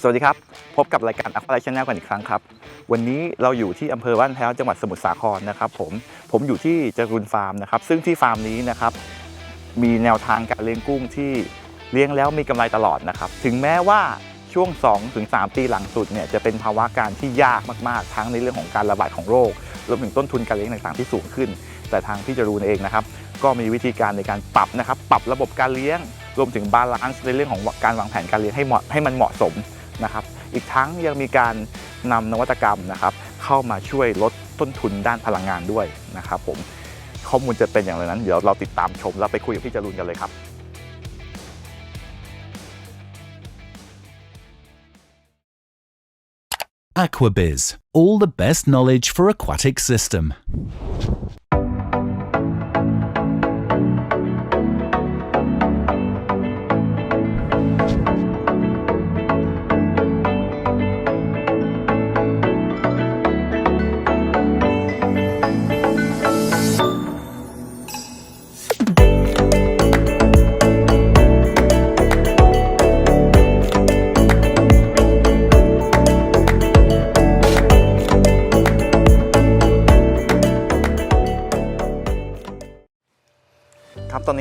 สวัสดีครับ พบกับรายการ Aqua Life Channel กันอีกครั้งครับ วันนี้เราอยู่ที่อำเภอบ้านแพ้วจังหวัดสมุทรสาครนะครับผมผมอยู่ที่จรุนฟาร์มนะครับ ซึ่งที่ฟาร์มนี้นะครับ มีแนวทางการเลี้ยงกุ้งที่เลี้ยงแล้วมีกำไรตลอดนะครับ ถึงแม้ว่าช่วง 2-3 ปีหลังสุดเนี่ยจะเป็นภาวะการที่ยากมาก ๆ ทั้งในเรื่องของการระบาดของโรครวมถึงต้นทุนการเลี้ยงต่างๆที่สูงขึ้น แต่ทางพี่จรูนเองนะครับ ก็มีวิธีการในการปรับนะครับ ปรับระบบการเลี้ยง รวมถึงบาลานซ์ในเรื่องของการวางแผนการเลี้ยงให้เหมาะให้มันเหมาะสม นะครับ อีกทั้งยังมีการนำนวัตกรรมนะครับ เข้ามาช่วยลดต้นทุนด้านพลังงานด้วยนะครับผมข้อมูลจะเป็นอย่างไรนั้น เดี๋ยวเราติดตามชมแล้วไปคุยกับพี่จรูนกันเลยครับ Aquabiz, all the best knowledge for aquatic system..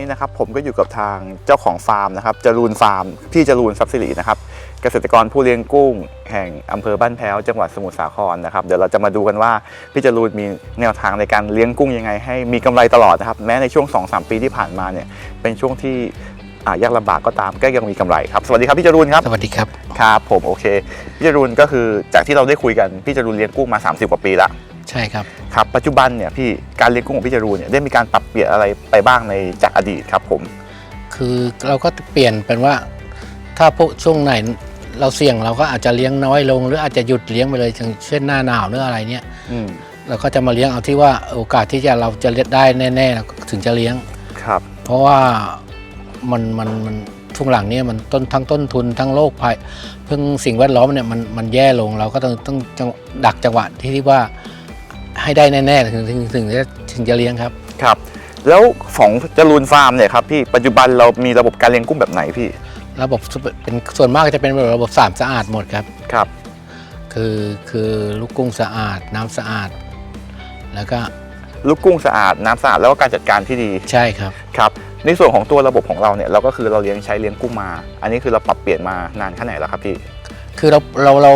นนี้นะครับผมก็อยู่กับทางเจ้าของฟาร์มนะครับจรูนฟาร์มพี่จรูนทรัพย์สิรินะครับเกษตรกรผู้เลี้ยงกุ้ง แห่งอำเภอบ้านแพ้วจังหวัดสมุทรสาครนะครับเดี๋ยวเราจะมาดูกันว่าพี่จรูนมีแนวทางในการเลี้ยงกุ้งยังไง ให้มีกำไรตลอดนะครับแม้ในช่วง 2-3 ปีที่ผ่านมาเนี่ยเป็นช่วงที่อ่ายากลำบากก็ตามก็ยังมีกำไรครับสวัสดีครับพี่จรูนครับสวัสดีครับครับผมโอเคพี่จรูนก็คือจากที่เราได้คุยกันพี่จรูนเลี้ยงกุ้งมา 30 กว่าปีละ ใช่ครับครับปัจจุบันเนี่ยพี่การเลี้ยงกุ้งของพี่จรูนเนี่ยได้มีการปรับเปลี่ยนอะไรไปบ้างในจากอดีตครับผมคือเราก็เปลี่ยนเป็นว่า ถ้าพวกช่วงไหนเราเสี่ยงเราก็อาจจะเลี้ยงน้อยลง หรืออาจจะหยุดเลี้ยงไปเลยอย่างเช่นหน้าหนาวหรืออะไรเนี่ยอืมเราก็จะมาเลี้ยงเอาที่ว่าโอกาสที่จะเราจะเลี้ยงได้แน่ๆเราถึงจะเลี้ยง ครับ เพราะว่ามันมันมันช่วงหลังเนี่ยมันต้นทั้งต้นทุนทั้งโรคภัยเพิ่งสิ่งแวดล้อมเนี่ยมันมันแย่ลงเราก็ต้องต้องจังดักจังหวะที่ที่ว่า ให้ได้แน่ๆถึงถึงถึงจะถึงจะเลี้ยงครับ ครับ แล้วของจรูนฟาร์มเนี่ยครับพี่ปัจจุบันเรามีระบบการเลี้ยงกุ้งแบบไหนพี่ระบบเป็นส่วนมากจะเป็นระบบสามสะอาดหมดครับครับ คือคือลูกกุ้งสะอาด น้ำสะอาด แล้วก็ลูกกุ้งสะอาดน้ำสะอาดแล้วก็การจัดการที่ดีใช่ครับครับ ในส่วนของตัวระบบของเราเนี่ยเราก็คือเราเลี้ยงใช้เลี้ยงกุ้งมา อันนี้คือเราปรับเปลี่ยนมานานแค่ไหนแล้วครับพี่ คือเราเราเรา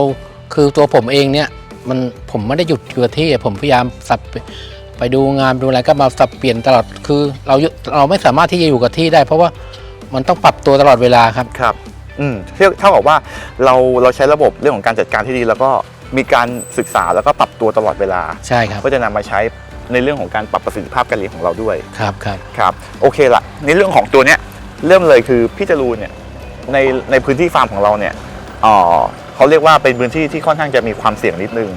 คือตัวผมเองเนี่ย มันผมไม่ได้หยุดอยู่กับที่ผมพยายามสับไปไปดูงานดูอะไรก็มาสับเปลี่ยนตลอดคือเราเราไม่สามารถที่จะอยู่กับที่ได้ เพราะว่ามันต้องปรับตัวตลอดเวลาครับครับอืมเท่าเท่ากับว่าเราเราใช้ระบบเรื่องของการจัดการที่ดี แล้วก็มีการศึกษาแล้วก็ปรับตัวตลอดเวลาใช่ครับเพื่อจะนำมาใช้ในเรื่องของการปรับประสิทธิภาพการเลี้ยงของเราด้วยครับครับครับโอเคละในเรื่องของตัวเนี้ยเริ่มเลยคือพี่จรูนเนี่ยในในพื้นที่ฟาร์มของเราเนี่ยอ๋อ เขาเรียกว่าเป็นพื้นที่ที่ค่อนข้างจะมีความเสี่ยงนิดนึง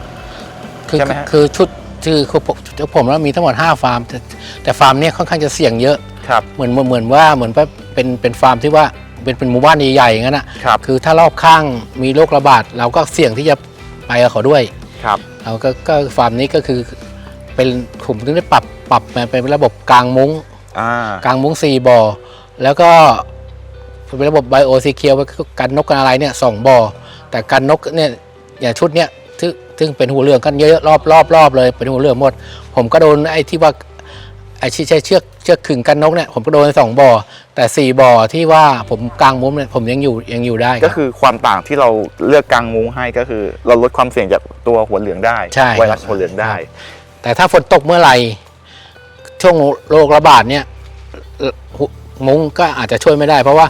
คือใช่ไหมฮะ คือชุดคือคือผมผมแล้วมีทั้งหมด5ฟาร์มแต่แต่ฟาร์มเนี้ยค่อนข้างจะเสี่ยงเยอะ ครับ เหมือนเหมือนเหมือนว่าเหมือนว่าเป็นเป็นฟาร์มที่ว่าเป็นเป็นหมู่บ้านใหญ่ๆอย่างนั้นอะครับ คือถ้ารอบข้างมีโรคระบาดเราก็เสี่ยงที่จะไปกับเขาด้วย ครับ เราก็ก็ฟาร์มนี้ก็คือเป็นผมถึงได้ปรับปรับมาเป็นระบบกลางมุ้ง อ่า กลางมุ้งสี่บ่อแล้วก็เป็นระบบไบโอซีเคียวกันนกกันอะไรเนี่ยสองบ่อ แต่กันนกเนี่ยอย่างชุดเนี่ยซึ่งซึ่งเป็นหัวเรืองกันเยอะๆรอบรอบรอบเลยเป็นหัวเรืองหมด ผมก็โดนไอ้ที่ว่าไอ้ที่ใช้เชือกเชือกขึงกันนกเนี่ยผมก็โดนสองบ่อแต่สี่บ่อที่ว่าผมกลางมุ้งเนี่ยผมยังอยู่ยังอยู่ได้รับก็คือความต่างที่เราเลือกกางมุ้งให้ก็คือ เราลดความเสี่ยงจากตัวหัวเหลืองได้ใช่ไวรัสหัวเหลืองได้แต่ถ้าฝนตกเมื่อไหร่ช่วงโรคระบาดเนี่ยเอ่อหุมุ้งก็อาจจะช่วยไม่ได้ เพราะว่า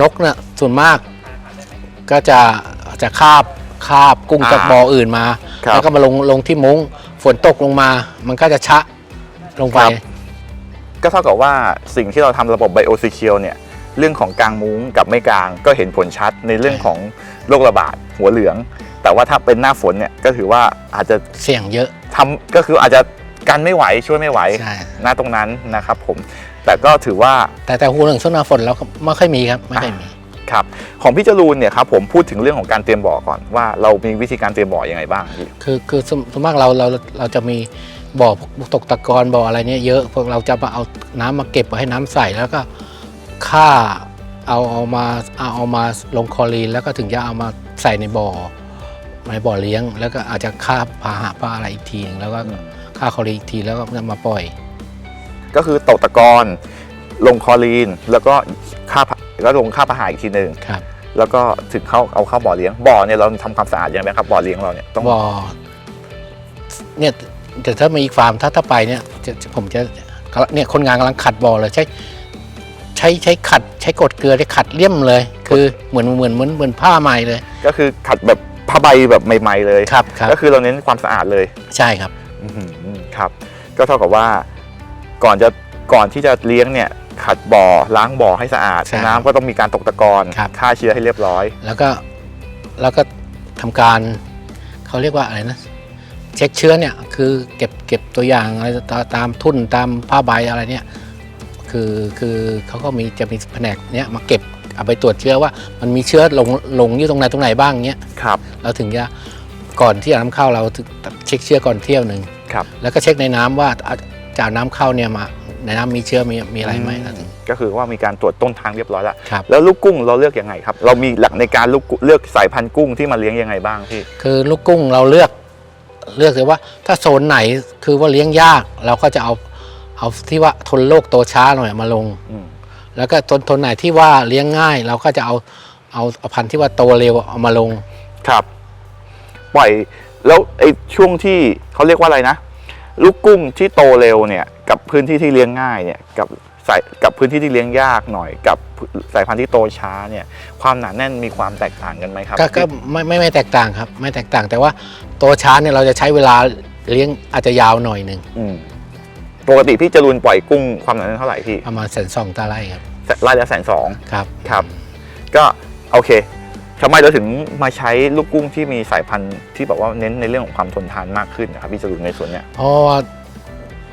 นกเนี่ยส่วนมาก ก็จะจะคาบคาบกุ้งอ่าจากบ่ออื่นมา ครับแล้วก็มาลงลงที่มุ้งฝนตกลงมา มันก็จะชะลงไป ครับ ก็เท่ากับว่าสิ่งที่เราทำระบบไบโอซีเคียวเนี่ยเรื่องของกางมุ้งกับไม่กางก็เห็นผลชัดในเรื่องของโรคระบาดหัวเหลือง แต่ว่าถ้าเป็นหน้าฝนเนี่ยก็ถือว่าอาจจะเสี่ยงเยอะทำก็คืออาจจะกันไม่ไหวช่วยไม่ไหวใช่ณตรงนั้นนะครับผม แต่ก็ถือว่า แต่แต่หัวเหลืองช่วงหน้าฝนเราก็ไม่ค่อยมีครับไม่ค่อยมี ครับของพี่จรูนเนี่ยครับผมพูดถึงเรื่องของการเตรียมบ่อก่อนว่าเรามีวิธีการเตรียมบ่อยังไงบ้างพี่คือคือสมส่วนมากเราเราเราจะมีบ่อพวกตกตะกอนบ่ออะไรเนี่ยเยอะพวกเราจะมาเอาน้ำมาเก็บไว้ให้น้ำใสแล้วก็ฆ่าเอาเอามาเอาเอามาลงคลอรีน แล้วก็ถึงจะเอามาใส่ในบ่อในบ่อเลี้ยง แล้วก็อาจจะฆ่าพาหะปลาอะไรอีกทีหนึ่งแล้วก็ฆ่าคลอรีนอีกทีแล้วก็นำมาปล่อย ก็คือตกตะกอนลงคลอรีนแล้วก็ค่าพะ แล้วลงค่าประหารอีกทีหนึ่งครับแล้วก็ถึงเข้าเอาเข้าบ่อเลี้ยงบ่อเนี่ยเราทำความสะอาดยังไงครับบ่อเลี้ยงเราเนี่ยต้องบ่อเนี่ยแต่ถ้ามีอีกฟาร์มถ้าถ้าไปเนี่ยจะจะผมจะเนี่ยคนงานกำลังขัดบ่อเลยใช้ใช้ใช้ขัดใช้กดเกลือได้ขัดเลี่ยมเลย คือเหมือนเหมือนเหมือนเหมือนผ้าใหม่เลย ก็คือขัดแบบผ้าใบแบบใหม่ๆเลยครับครับก็คือเราเน้นความสะอาดเลยใช่ครับอื้อหือครับ ก็เท่ากับว่าก่อนจะก่อนที่จะเลี้ยงเนี่ย ขัดบ่อล้างบ่อให้สะอาดใช่น้ำก็ต้องมีการตกตะกอนครับ ฆ่าเชื้อให้เรียบร้อย แล้วก็แล้วก็ทำการเขาเรียกว่าอะไรนะ เช็คเชื้อเนี่ยคือเก็บเก็บตัวอย่างอะไรตาตามทุ่นตามผ้าใบอะไรเนี่ยคือคือเขาก็มีจะมีแผนกเนี้ยมาเก็บเอาไปตรวจเชื้อว่ามันมีเชื้อหลงหลงอยู่ตรงไหนตรงไหนบ้างเนี้ยครับ เราถึงจะก่อนที่จะนำเข้าเราถึงเช็คเชื้อก่อนเที่ยวหนึ่งครับ แล้วก็เช็คในน้ำว่าอะจากน้ำเข้าเนี่ยมา ในน้ำมีเชื้อมีมีอะไรไหมเราถึงก็คือว่ามีการตรวจต้นทางเรียบร้อยแล้วครับแล้วลูกกุ้งเราเลือกยังไงครับ เรามีหลักในการลูกกุ้งเลือกสายพันธุ์กุ้งที่มาเลี้ยงยังไงบ้างพี่คือลูกกุ้งเราเลือกเลือกเลยว่าถ้าโซนไหนคือว่าเลี้ยงยากเราก็จะเอาเอาที่ว่าทนโรคโตช้าหน่อยมาลงอืมแล้วก็ทนทนไหนที่ว่าเลี้ยงง่าย เราก็จะเอาเอาเอาพันธุ์ที่ว่าโตเร็วเอามาลงครับปล่อยแล้วไอ้ช่วงที่เขาเรียกว่าอะไรนะ ลูกกุ้งที่โตเร็วเนี่ยกับพื้นที่ที่เลี้ยงง่ายเนี่ยกับสายกับพื้นที่ที่เลี้ยงยากหน่อยกับสายพันธุ์ที่โตช้าเนี่ยความหนาแน่นมีความแตกต่างกันไหมครับก็ก็ไม่ไม่ไม่แตกต่างครับ ไม่แตกต่างแต่ว่าโตช้าเนี่ยเราจะใช้เวลาเลี้ยงอาจจะยาวหน่อยหนึ่งอืมปกติพี่จรูนปล่อยกุ้งความหนาแน่นเท่าไหร่พี่ประมาณแสนสองตาไร่ครับไล่ละแสนสองครับครับ ก็โอเค ทำไมเราถึงมาใช้ลูกกุ้งที่มีสายพันธุ์ที่แบบว่าเน้นในเรื่องของความทนทานมากขึ้นนะครับพี่จรูนในส่วนเนี้ยเพราะว่า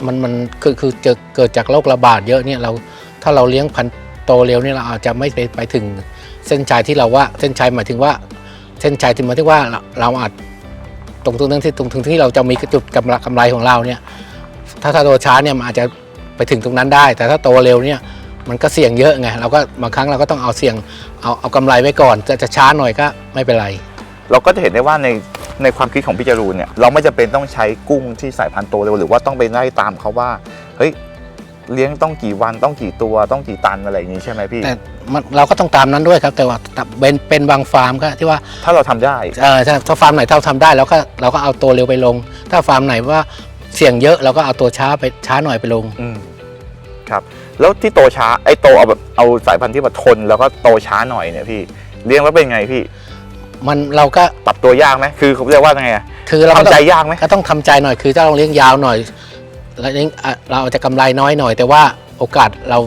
มันมันคือคือเจอเกิดจากโรคระบาดเยอะเนี่ยเราถ้าเราเลี้ยงพันธุ์โตเร็วเนี่ยเราอาจจะไม่ไปไปถึงเส้นชัยที่เราว่าเส้นชัยหมายถึงว่า เส้นชัยที่หมายถึงว่าเราเราอาจตรงตรงนั้นที่ตรงตรงที่เราจะมีจุดกำไรกำไรของเราเนี่ยถ้าถ้าโตช้าเนี่ยมันอาจจะไปถึงตรงนั้นได้ แต่ถ้าโตเร็วเนี่ย มันก็เสี่ยงเยอะไงเราก็บางครั้งเราก็ต้องเอาเสี่ยงเอาเอากำไรไว้ก่อนจะจะช้าหน่อยก็ไม่เป็นไร เราก็จะเห็นได้ว่าในในความคิดของพี่จรูนเนี่ยเราไม่จำเป็นต้องใช้กุ้งที่สายพันธุ์โตเร็วหรือว่าต้องไปไล่ตามเขาว่าเฮ้ยเลี้ยงต้องกี่วันต้องกี่ตัวต้องกี่ตันอะไรอย่างนี้ใช่ไหมพี่ แต่มันเราก็ต้องตามนั้นด้วยครับ แต่ว่าเป็นเป็นบางฟาร์มก็ที่ว่าถ้าเราทำได้เออถ้าถ้าฟาร์มไหนถ้าเราทำได้เราก็เราก็เอาตัวเร็วไปลง ถ้าฟาร์มไหนว่าเสี่ยงเยอะเราก็เอาตัวช้าไปช้าหน่อยไปลง อืมครับ แล้วที่โตช้าไอ้โตเอาแบบเอาสายพันธุ์ที่แบบทนแล้วก็โตช้าหน่อยเนี่ยพี่เลี้ยงแล้วเป็นไงพี่มันเราก็ปรับตัวยากไหมคือเขาเรียกว่าไงอะคือเราก็ทำต้ใจองยากไหมก็ต้องทำใจหน่อยคือถ้าเราเลี้ยงยาวหน่อยแล้วเลี้ยงอะเราอาจจะกำไรน้อยหน่อย แต่ว่าโอกาสเรา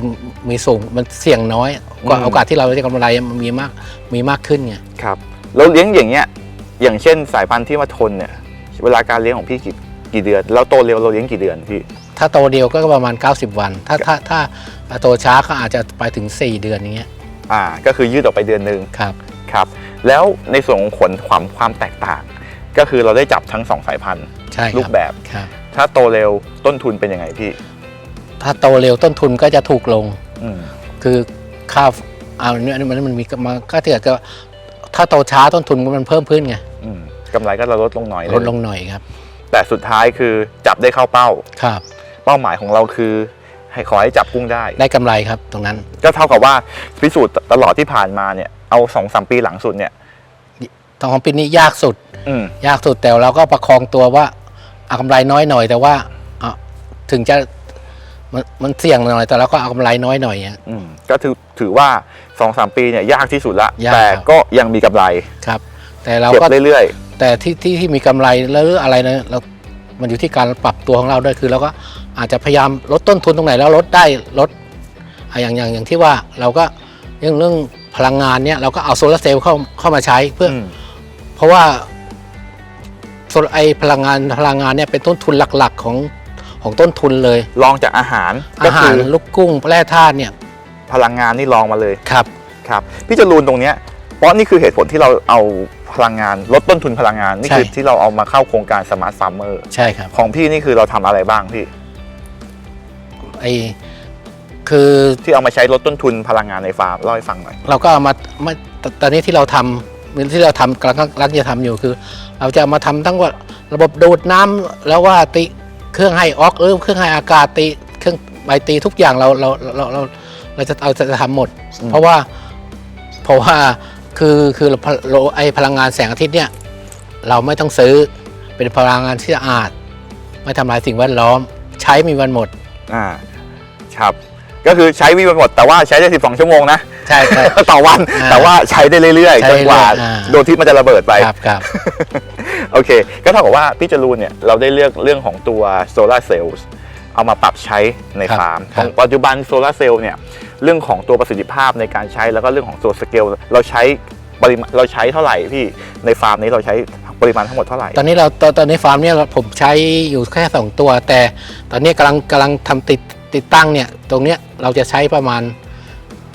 มีสูงมันเสี่ยงน้อยกว่าโอกาสที่เราจะกำไรมันมีมากมีมากขึ้นไงครับแล้วเลี้ยงอย่างเงี้ยอย่างเช่นสายพันธุ์ที่มาทนเนี่ย เวลาการเลี้ยงของพี่กี่กี่เดือน แล้วโตเร็วเราเลี้ยงกี่เดือนพี่ ถ้าโตเดียวก็ประมาณ 90 วัน ถ้าถ้าถ้าโตช้าก็อาจจะไปถึง 4 เดือนอย่างเงี้ยอ่าก็คือยืดออกไปเดือนหนึ่งครับ ครับ แล้วในส่วนของผลความความแตกต่าง ก็คือเราได้จับทั้งสองสายพันธุ์ใช่ครูรัปแบบครับถ้าโตเร็วต้นทุนเป็นยังไงพี่ ถ้าโตเร็วต้นทุนก็จะถูกลงอืมคือค่าเอาเนี่ยมันมันมีมาก็เถือก็ถ้าโตช้าต้นทุนมันเพิ่มขึ้นไงอืมกำไรก็จะลดลงหน่อยลดลงหน่อยครับ แต่สุดท้ายคือจับได้เข้าเป้าครับ เป้าหมายของเราคือ ให้ขอให้จับกุ้งได้ ได้กำไรครับตรงนั้น ก็เท่ากับว่าพิสูจน์ตลอดที่ผ่านมาเนี่ยเอาสองสามปีหลังสุดเนี่ย ตอนของปีนี้ยากสุด อืม ยากสุดแต่เราก็ประคองตัวว่าเอากำไรน้อยหน่อยแต่ว่าอะถึงจะมันมันเสี่ยงหน่อยแต่เราก็เอากำไรน้อยหน่อยอะ อืมก็ถือถือว่าสองสามปีเนี่ยยากที่สุดละยากแต่ครับก็ยังมีกำไรครับ แต่เราเก็บก็เรื่อยแต่ที่ที่ที่มีกำไรแล้วอะไรนะเรา มันอยู่ที่การปรับตัวของเราด้วยคือเราก็อาจจะพยายามลดต้นทุนตรงไหนแล้วลดได้ลดอะอย่างอย่างอย่างที่ว่าเราก็เรื่องเรื่องพลังงานเนี่ยเราก็เอาโซลาร์เซลล์เข้าเข้ามาใช้เพื่ๆอออืมเพราะว่าโซลไอพลังงานพลังงานเนี่ยเป็นต้นทุนหลักๆของของต้นทุนเลยลองจากอาหารก็อาหาคืรอลูกกุ้งแร่ธาตุเนี่ย พลังงานนี่ลองมาเลยครับครับ พี่จรูนตรงเนี้ยเพราะนี่คือเหตุผลที่เราเอา พลังงานลดต้นทุนพลังงาน นี่คือใช่ ที่เราเอามาเข้าโครงการสมาร์ทฟาร์มเมอร์ใช่ครับของพี่นี่คือเราทำอะไรบ้างพี่ ไอคือที่เอามาใช้ลดต้นทุนพลังงานในฟาร์มเล่าให้ฟังหน่อยเราก็เอามาไม่ตตอนนี้ที่เราทำที่เราทำกำลังกำลังจะทำอยู่คือ เราจะเอามาทำทั้งว่าระบบดูดน้ำแล้วว่าติเครื่องให้ออกเออเครื่องให้อากาศตีเครื่องใบตีทุกอย่างเราเราเราเราเราจะเอาจะทำหมดอืมเพราะว่าเพราะว่า คือคือเราเราไอพลังงานแสงอาทิตย์เนี่ยเราไม่ต้องซื้อเป็นพลังงานที่สะอาด ไม่ทำลายสิ่งแวดล้อม ใช้มีวันหมดอ่าครับก็คือใช้วิวันหมด แต่ว่าใช้ได้ 12 ชั่วโมงนะใช่ใช่ต่อวันอ่าแต่ว่าใช้ได้เรื่อยๆใช้จนกว่าเรื่อยๆอ่าโดนที่มันจะระเบิดไปครับครับโอเค ก็เท่ากับว่าพี่จรูนเนี่ยเราได้เลือกเรื่องของตัวโซลาร์เซลล์เอามาปรับใช้ในครับฟาร์มครับปัจจุบันโซลาร์เซลล์เนี่ย เรื่องของตัวประสิทธิภาพในการใช้แล้วก็เรื่องของตัวสเกลเราใช้ปริมาณเราใช้เท่าไหร่พี่ในฟาร์มนี้เราใช้ปริมาณทั้งหมดเท่าไหร่ ตอนนี้เราตอนตอนนี้ฟาร์มเนี่ยผมใช้อยู่แค่ 2 ตัว แต่ตอนนี้กำลังกำลังทำติดติดตั้งเนี่ยตรงเนี้ยเราจะใช้ประมาณ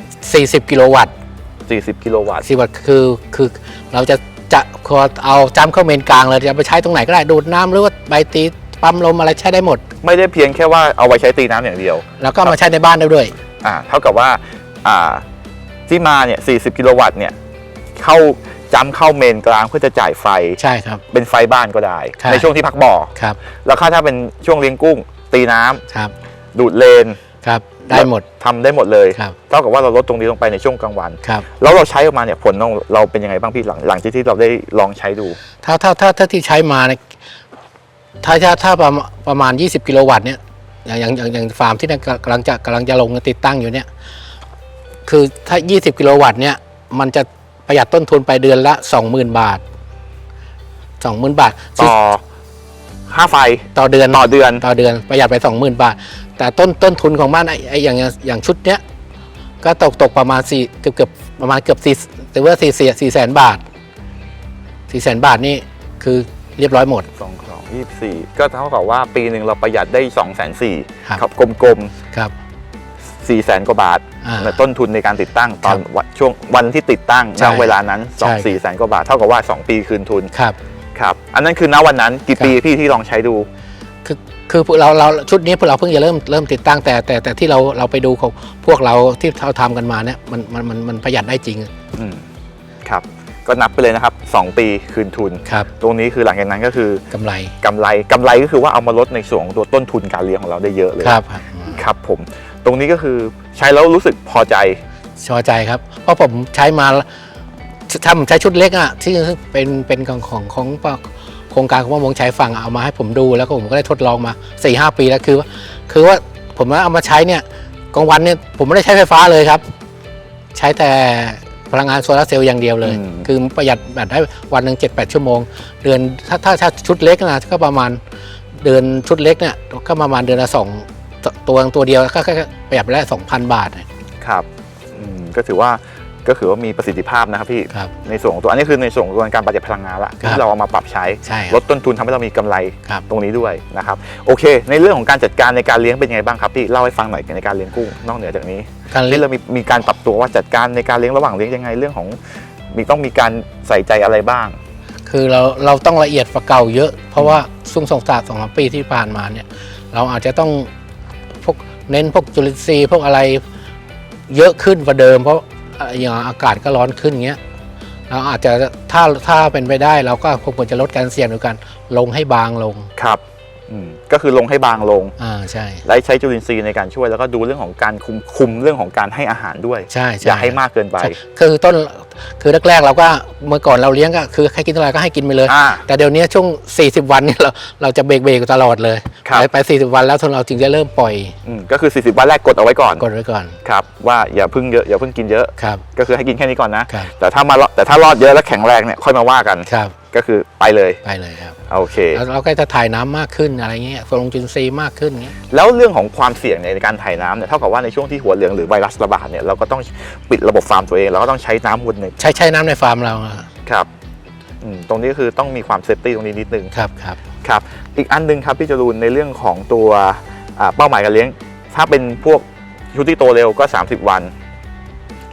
40 กิโลวัตต์ 40 กิโลวัตต์40วัตต์คือคือเราจะจะขอเอาจำเข้าเมนกลางเลยจะไปใช้ตรงไหนก็ได้ดูดน้ำหรือว่าใบตีปั๊มลมอะไรใช้ได้หมด ไม่ได้เพียงแค่ว่าเอาไว้ใช้ตีน้ำอย่างเดียว แล้วก็เอามาใช้ในบ้านได้ด้วย อ่าเท่ากับว่าอ่าที่มาเนี่ย 40 กิโลวัตต์เนี่ยเข้าจำเข้าเมนกลางเพื่อจะจ่ายไฟใช่ครับ เป็นไฟบ้านก็ได้ ใช่ ในช่วงที่พักบ่อ ครับแล้วค่าถ้าเป็นช่วงเลี้ยงกุ้ง ตีน้ำครับดูดเลนครับได้หมดทำได้หมดเลย ครับเท่ากับว่าเราลดตรงนี้ลงไปในช่วงกลางวัน ครับ แล้วเราใช้ออกมาเนี่ยผลของเราเป็นยังไงบ้างพี่หลังหลังจากที่เราได้ลองใช้ดู ถ้าถ้าถ้าถ้าที่ใช้มาเนี่ยถ้าถ้าถ้าประมาณประมาณ 20 กิโลวัตต์เนี่ย อย่างอย่างอย่างอย่างฟาร์มที่เนี่ยกำลังจะกำลังจะลงติดตั้งอยู่เนี่ย คือถ้า 20 กิโลวัตต์เนี่ย มันจะประหยัดต้นทุนไปเดือนละ 20,000 บาท 20,000 บาทต่อค่าไฟต่อเดือนต่อเดือนต่อเดือนประหยัดไป 20,000 บาท แต่ต้นต้นทุนของบ้านไอ้ไอ้อย่างอย่างชุดเนี้ยก็ตกตกประมาณสี่เกือบเกือบประมาณเกือบสี่หรือว่าสี่สี่สี่แสนบาทสี่แสนบาทนี่คือเรียบร้อยหมด2 2 24 ก็เท่ากับว่าปีหนึ่งเราประหยัดได้ 2 4 0 0 0ครับครับกลมครับๆ4 0 0 0 0กว่าบาทอ่าในต้นทุนในการติดตั้งตอนครับวันช่วงวันที่ติดตั้งใช่ณเวลานั้นใช่2 4 0 0 0 0กว่าบาท เท่ากับว่า 2 ปีคืนทุนครับครับ อันนั้นคือณวันนั้นกี่ครับปีพี่ที่ลองใช้ดู คือคือพวกเราเราชุดนี้พวกเราเพิ่งจะเริ่มเริ่มติดตั้งแต่แต่แต่ที่เราเราไปดูของพวกเราที่เราทำกันมาเนี่ยมันมันมันมันประหยัดได้จริงอืมครับ ก็นับไปเลยนะครับ 2 ปีคืนทุน ครับ ตรงนี้คือหลังจากนั้นก็คือกำไรกำไรกำไรก็คือว่าเอามาลดในส่วนของตัวต้นทุนการเลี้ยงของเราได้เยอะเลยครับครับครับผม ตรงนี้ก็คือใช้แล้วรู้สึกพอใจชอใจครับ เพราะผมใช้มาทำใช้ชุดเล็กอะที่เป็นเป็นของของของโครงการของประมงชายฝั่งเอามาให้ผมดูแล้วก็ผมก็ได้ทดลองมา4ี่หปีแล้วคือว่าคือว่าผมว่าเอามาใช้เนี่ยกลางวันเนี่ยผมไม่ได้ใช้ไฟฟ้าเลยครับ ใช้แต่ พลังงานโซลาร์เซลล์อย่างเดียวเลย อืม คือประหยัดแบตได้วันหนึ่งเจ็ดแปดชั่วโมง เดือนถ้าถ้าถ้าชุดเล็กนะก็ประมาณเดือนชุดเล็กเนี่ยก็ประมาณเดือนละสองตัวตัวเดียวก็ก็ก็ประหยัดไปได้สองพันบาท ครับอืมก็ถือว่า ก็ถือว่ามีประสิทธิภาพนะครับพี่ ครับ ในส่วนของตัวอันนี้คือในส่วนของการประหยัดพลังงานละครับที่เราเอามาปรับใช้ใช่คลรับดต้นทุนทำให้เรามีกำไรครับ ตรงนี้ด้วยนะครับโอเค ในเรื่องของการจัดการในการเลี้ยงเป็นยังไงบ้างครับพี่เล่าให้ฟังหน่อยในการเลี้ยงกุ้งนอกเหนือจากนี้การเลี้ยนี่ง เรามีมีการปรับตัวว่าจัดการในการเลี้ยงระหว่างเลี้ยงยังไงเรื่องของ มีต้องมีการใส่ใจอะไรบ้าง คือเราเราต้องละเอียดกว่าเก่าเยอะ เพราะว่าช่วงสองสามสองสามปีที่ผ่านมาเนี่ยเราอาจจะต้องพวกเน้นพวกจุลินทรีย์พวกอะไรเยอะขึ้นกว่าเดิม เพราะ อย่างอากาศก็ร้อนขึ้นเงี้ยเราอาจจะถ้าถ้าเป็นไปได้เราก็ควรจะลดการเสี่ยงโดยการลงให้บางลงครับ ก็คือลงให้บางลงอ่าใช่และใช้จุลินทรีย์ในการช่วยแล้วก็ดูเรื่องของการคุมคุมเรื่องของการให้อาหารด้วยใช่ใช่อย่าให้มากเกินไปใช่คือต้นคือแรกๆเราก็เมื่อก่อนเราเลี้ยงก็คือให้กินเท่าไหร่ก็ให้กินไปเลยอ่าแต่เดี๋ยวนี้ช่วง 40 วันเนี่ยเราเราจะเบรกเบรกตลอดเลยครับไปไป40 วันแล้วทนเราจึงจะเริ่มปล่อยอืมก็คือ 40 วันแรกกดเอาไว้ก่อนกดไว้ก่อนครับว่าอย่าเพึ่งเยอะอย่าเพึ่งกินเยอะครับก็คือให้กินแค่นี้ก่อนนะครับแต่ถ้ามารอดแต่ถ้ารอดเยอะแล้วแข็งแรงเนี่ยค่อยมาว่ากันครับ ก็คือไปเลยไปเลยครับโอเคแล้วเราก็จะถ่ายน้ำมากขึ้นอะไรเงี้ยลงจุลินทรีย์มากขึ้นเงี้ยแล้วเรื่องของความเสี่ยงในการถ่ายน้ำเนี่ยเท่ากับว่าในช่วงที่หัวเหลืองหรือไวรัสระบาดเนี่ยเราก็ต้องปิดระบบฟาร์มตัวเองเราก็ต้องใช้น้ำวนหนึ่งใช้ใช้น้ำในฟาร์มเราอะครับอืมตรงนี้ก็คือต้องมีความเซฟตี้ตรงนี้นิดนึงครับครับครับอีกอันหนึงครับพี่จรูนในเรื่องของตัวอ่าเป้าหมายการเลี้ยง ถ้าเป็นพวกชุดที่โตเร็วก็ 30 วัน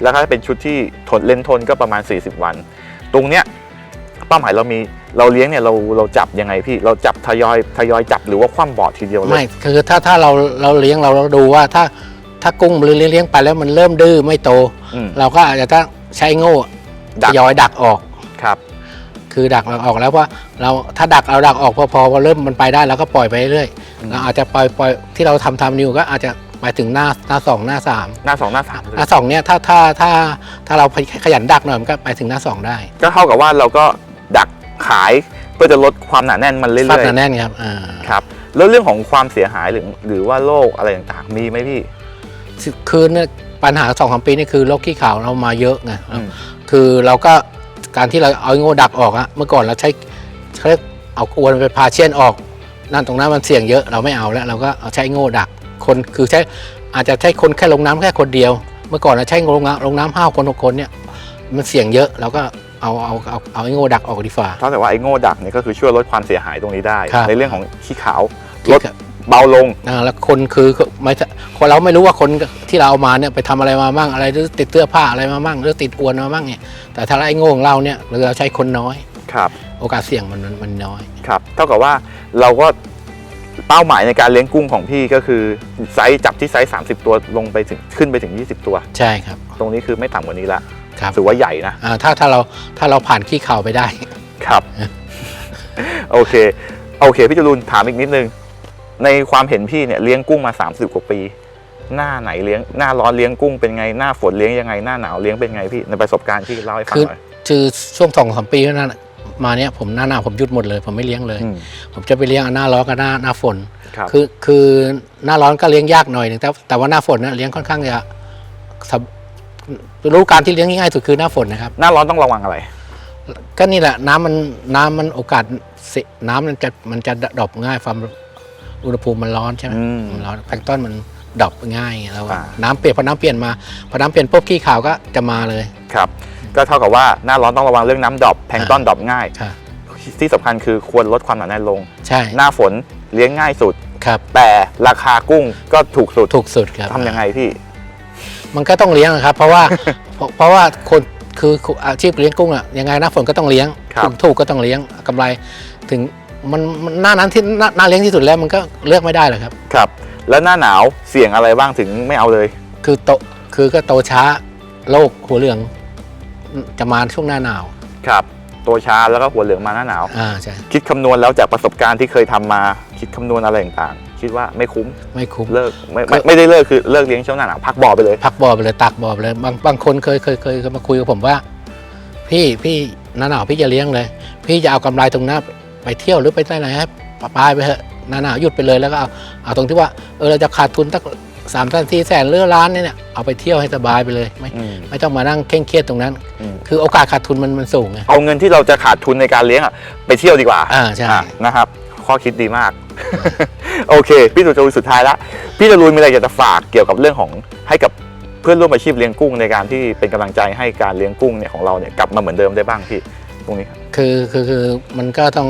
แล้วถ้าเป็นชุดที่ทนเล่นทนก็ประมาณ 40 วัน ตรงเนี้ย เป้าหมายเรามีเราเลี้ยงเนี่ยเราเราจับยังไงพี่เราจับทยอยทยอยจับหรือว่าคว่ำบอร์ดทีเดียวเลไม่ยคือถ้าถ้าเราเราเลี้ยงเราเราดูว่าถ้าถ้ากุ้งเลี้ยงเลี้ยงไปแล้วมันเริ่มดื้อไม่โตอืมเราก็อาจจะต้องใช้โง่ดักทยอยดักออกครับ คือดักเราออกแล้วว่าเราถ้าดักเราดักออกพอพอพอเริ่มมันไปได้เราก็ปล่อยไปเรื่อยอืมเราอาจจะปล่อยปล่อยที่เราทำทำนิวก็อาจจะไปถึงหน้าหน้าสองหน้าสามหน้าสองหน้าสามเลยหน้าสองเนี่ยถ้าถ้าถ้าถ้าเราขยันดักหน่อยมันก็ไปถึงหน้าสองได้ ก็เท่ากับว่าเราก็ ดักขายเพื่อจะลดความหนาแน่นมันเรื่ฟักอยหนาแน่นครับอ่าๆครับแล้วเรื่องของความเสียหายหรือหรือว่าโรคอะไรต่างๆมีไหมพี่คือเนี่ยปัญหาสองสามปีนี่คือโรคขี้ขาวเรามาเยอะไงอืมคือเราก็การที่เราเอาโง่ดักออกอะเมื่อก่อนเราใช้เขาเรียกเอาอวนไปพาเชียนออก นั่นตรงนั้นมันเสี่ยงเยอะเราไม่เอาแล้ว เราก็เอาใช้โง่ดักคนคือใช้อาจจะใช้คนแค่ลงน้ำแค่คนเดียว เมื่อก่อนเราใช้ลงน้ำลงน้ำห้าคนหกคนเนี่ยมันเสี่ยงเยอะเราก็ เอาเอาเอาเอาไอ้โง่ดักออกดีฝ่า เท่ากับว่าไอ้โง่ดักเนี่ยก็คือช่วยลดความเสียหายตรงนี้ได้ ครับ ในเรื่องของขี้ขาวที่ลดเบาลง อ่าแล้วคนคือไม่คนเราไม่รู้ว่าคนที่เราเอามาเนี่ยไปทำอะไรมาบ้างอะไรหรือติดเสื้อผ้าอะไรมาบ้างหรือติดอวนมาบ้างเนี่ยแต่ถ้าไอ้โง่ของเราเนี่ยเราใช้คนน้อย ครับ โอกาสเสี่ยงมันมันมันน้อย ครับ เท่ากับว่าเราก็เป้าหมายในการเลี้ยงกุ้งของพี่ก็คือไซส์จับที่ไซส์30 ตัวลงไปถึงขึ้นไปถึง 20 ตัว ใช่ครับ ตรงนี้คือไม่ต่ำกว่านี้ละ ครับถือว่าใหญ่นะอ่าถ้าถ้าเราถ้าเราผ่านขี้เข่าไปได้ ครับ โอเค โอเค พี่จรูนถามอีกนิดนึง ในความเห็นพี่เนี่ยเลี้ยงกุ้งมา 30 กว่าปี หน้าไหนเลี้ยงหน้าร้อนเลี้ยงกุ้งเป็นไงหน้าฝนเลี้ยงยังไงหน้าหนาวเลี้ยงเป็นไงพี่ในประสบการณ์ที่เล่าให้ฟังคือหน่อยคือช่วงสองสามปีนั้นน่ะมาเนี่ยผมหน้าหนาวผมหยุดหมดเลย ผมไม่เลี้ยงเลยอืมผมจะไปเลี้ยงหน้าร้อนกับหน้าหน้าฝนครับคือคือหน้าร้อนก็เลี้ยงยากหน่อยหนึงแต่แต่ว่าหน้าฝนนะเลี้ยงค่อนข้างจะสบ รู้การที่เลี้ยงง่ายๆสุดคือหน้าฝนนะครับ หน้าร้อนต้องระวังอะไร ก็นี่แหละน้ำมันน้ำมันโอกาสเสียน้ำมันจะมันจะดรอปง่ายความอุณหภูมิมันร้อนใช่ไหมอืมมันร้อนแพลงก์ต้นมันดรอปง่ายแล้วอ่า น้ำเปลี่ยนพอน้ำเปลี่ยนมาพอน้ำเปลี่ยนปุ๊บขี้ขาวก็จะมาเลย ครับ ก็เท่ากับว่าหน้าร้อนต้องระวังเรื่องน้ำดรอปแพลงก์ต้นดรอปง่ายครับที่สำคัญคือควรลดความหนาแน่นลง ใช่หน้าฝนเลี้ยงง่ายสุด ครับแต่ราคากุ้งก็ถูกสุดถูกสุดครับทำยังไงพี่ มันก็ต้องเลี้ยงอะครับ เพราะว่าเพราะเพราะว่าคนคืออาชีพเลี้ยงกุ้งอะยังไงหน้าฝนก็ต้องเลี้ยงครับถูกถูกก็ต้องเลี้ยงกำไร ถึงมันมันหน้านั้นที่หน้าหน้าเลี้ยงที่สุดแล้วมันก็เลือกไม่ได้หรอกครับ ครับ แล้วหน้าหนาวเสี่ยงอะไรบ้างถึงไม่เอาเลย คือโตคือก็โตช้าโรคหัวเหลืองจะมาช่วงหน้าหนาวครับ ตัวช้าแล้วก็หัวเหลืองมาหน้าหนาว อ่าใช่ คิดคำนวณแล้วจากประสบการณ์ที่เคยทำมา คิดคำนวณอะไรต่างๆ คิดว่าไม่คุ้มไม่คุ้มเลิกไม่ไม่ไม่ได้เลิกคือเลิกเลี้ยงช่วงหน้าหนาวพักบ่อไปเลย พักบ่อไปเลยตักบ่อไปเลยบางบางคนเคยเคยเคยเคยมาคุยกับผมว่า พี่พี่หน้าหนาวพี่จะเลี้ยงเลย พี่จะเอากำไรตรงหน้าไปเที่ยวหรือไปที่ไหนให้ปลายไปเถอะหน้าหนาวหยุดไปเลยแล้วก็เอาเอาตรงที่ว่าเออเราจะขาดทุนสักสามแสนสี่แสนเรือล้านเนี่ยเอาไปเที่ยวให้สบายไปเลยไม่อืมไม่ต้องมานั่งเคร่งเครียดตรงนั้นอืมคือโอกาสขาดทุนมันมันสูงไงเอาเงินที่เราจะขาดทุนในการเลี้ยงอะไปเที่ยวดีกว่าอ่าใช่อะนะครับ ข้อคิดดีมาก โอเค พี่สุจรูนสุดท้ายละพี่จรูนมีอะไรอยากจะฝากเกี่ยวกับเรื่องของให้กับเพื่อนร่วมอาชีพเลี้ยงกุ้งในการที่เป็นกำลังใจให้การเลี้ยงกุ้งเนี่ยของเราเนี่ยกลับมาเหมือนเดิมได้บ้างพี่ตรงนี้ครับคือคือคือมันก็ต้อง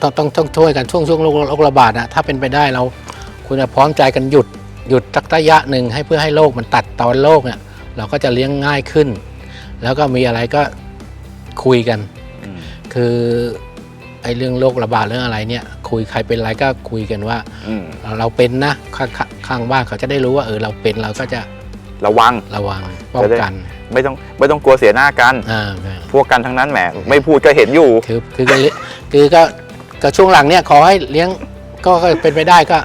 ต้องต้องต้องช่วยกันช่วงช่วงโรคระบาดนะถ้าเป็นไปได้เราคุณจะพร้อมใจกันหยุดหยุดสักระยะหนึ่งให้เพื่อให้โรคมันตัดตอนโรคเนี่ยเราก็จะเลี้ยงง่ายขึ้น แล้วก็มีอะไรก็คุยกัน คือ ไอ้เรื่องโรคระบาดเรื่องอะไรเนี่ย คุยใครเป็นอะไรก็คุยกันว่าอืมเราเราเป็นนะข้างข้างข้างบ้านเขาจะได้รู้ว่าเออเราเป็นเราก็จะระวัง ระวังป้องกันไม่ต้องไม่ต้องกลัวเสียหน้ากัน อ่าใช่พวกกันทั้งนั้นแหมไม่พูดก็เห็นอยู่ คือคือก็เลี้ยคือก็ก็ช่วงหลังเนี่ยขอให้เลี้ยงก็ก็เป็นไปได้ก็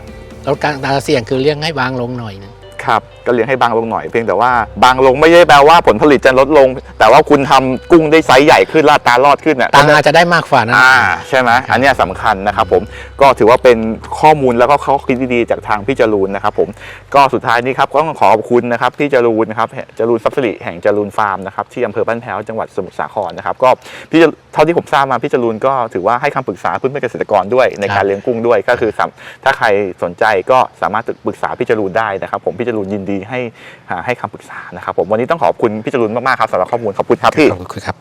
ลดการอัตราเสี่ยงคือเลี้ยงให้บางลงหน่อยนึง ครับ ก็เลี้ยงให้บางลงหน่อยเพียงแต่ว่าบางลงไม่ได้แปลว่าผลผลิตจะลดลง แต่ว่าคุณทำกุ้งได้ไซส์ใหญ่ขึ้นลาดตารอดขึ้นน่ะตังค์อาจจะได้มากกว่านั้นอ่าใช่ไหมอันเนี้ยสำคัญนะครับผมก็ถือว่าเป็นข้อมูลแล้วก็ข้อคิดดีๆจากทางพี่จรูนนะครับผมก็สุดท้ายนี้ครับก็ต้องขอขอบคุณนะครับพี่จรูนนะครับจรูนทรัพย์สิริแห่งจรูนฟาร์มนะครับที่อำเภอบ้านแพ้วจังหวัดสมุทรสาครนะครับก็พี่จเท่าที่ผมทราบมาพี่จรูนก็ถือว่าให้คำปรึกษาเพื่อนๆเกษตรกรด้วยในการเลี้ยงกุ้งด้วยก็คือสามถ้าใครสนใจก็สามารถปรึกษาพี่จรูนได้นะครับผมพี่จรูนยินดีให้ให้คำปรึกษานะครับผมวันนี้ต้องขอบคุณพี่จรุนมากๆครับสำหรับข้อมูลขอบคุณครับพี่ขอบคุณครับ